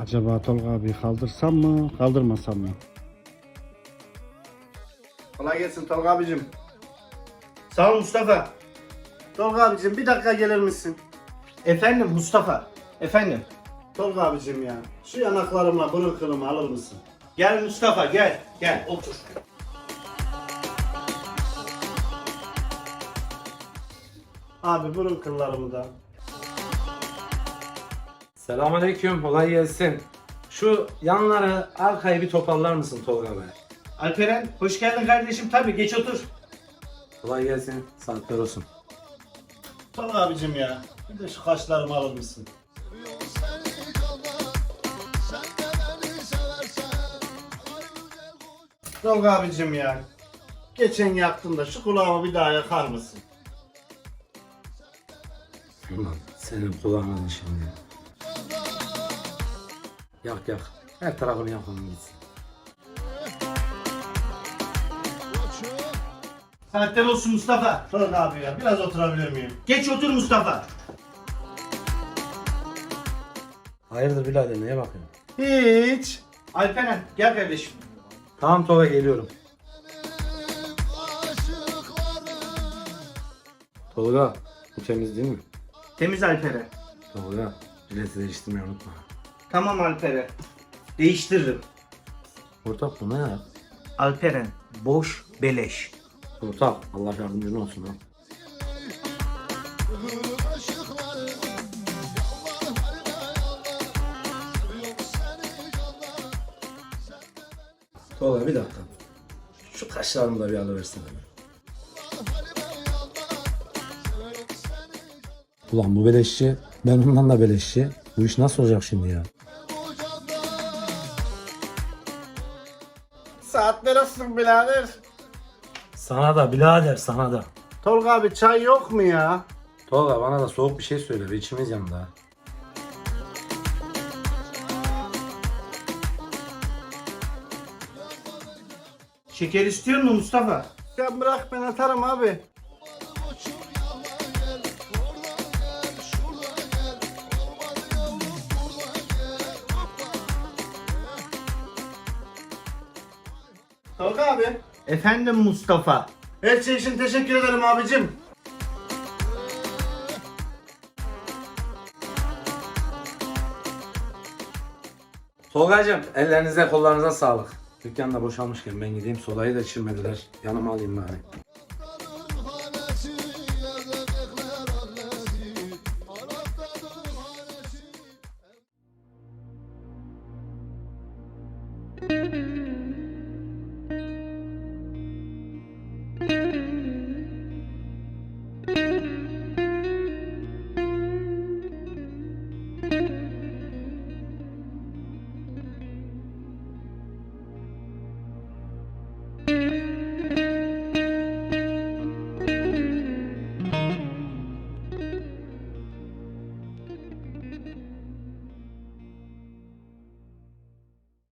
Acaba Tolga abi kaldırsam mı, kaldırmasam mı? Kolay gelsin Tolga abicim. Sağ ol Mustafa. Tolga abicim bir dakika gelir misin? Efendim Mustafa. Efendim. Tolga abicim ya. Şu yanaklarımla burun kılımı alır mısın? Gel Mustafa gel. Gel otur. Abi burun kıllarımı da. Selamünaleyküm, kolay gelsin. Şu yanları, arkayı bir toparlar mısın Tolga Bey? Alperen hoş geldin kardeşim. Tabii geç otur. Kolay gelsin, saatler olsun. Tolga abicim ya. Bir de şu kaşlarımı alır mısın? Tolga abicim ya. Geçen yaktın da şu kulağımı bir daha yakar mısın? Ulan senin kulağına şimdi. Yak yak. Her tarafını yak onun gitsin. Saatler olsun Mustafa. Tolga abi ya biraz oturabilir miyim? Geç otur Mustafa. Hayırdır birader neye bakıyorsun? Hiç. Alperen gel kardeşim. Tamam Tolga geliyorum. Tolga, bu temiz değil mi? Temiz Alperen. Tolga, bileti değiştirmeyi unutma. Tamam Alperen. Değiştiririm. Ortak bu ne ya? Alperen boş beleş. Ortak, Allah yardımcın olsun ha. Tolga bir dakika. Şu kaşlarımı da bir alıversin hemen. Ulan bu beleşçi, ben ondan da beleşçi. Bu iş nasıl olacak şimdi ya? Saatler olsun birader. Sana da birader sana da. Tolga abi çay yok mu ya? Tolga bana da soğuk bir şey söyle. İçimiz yandı ha. Şeker istiyor mu Mustafa? Sen bırak ben atarım abi. Tolga abi. Efendim Mustafa. Her şey için teşekkür ederim abicim. Tolga'cığım ellerinize kollarınıza sağlık. Dükkan da boşalmışken ben gideyim. Solayı da içirmediler. Yanıma alayım bari.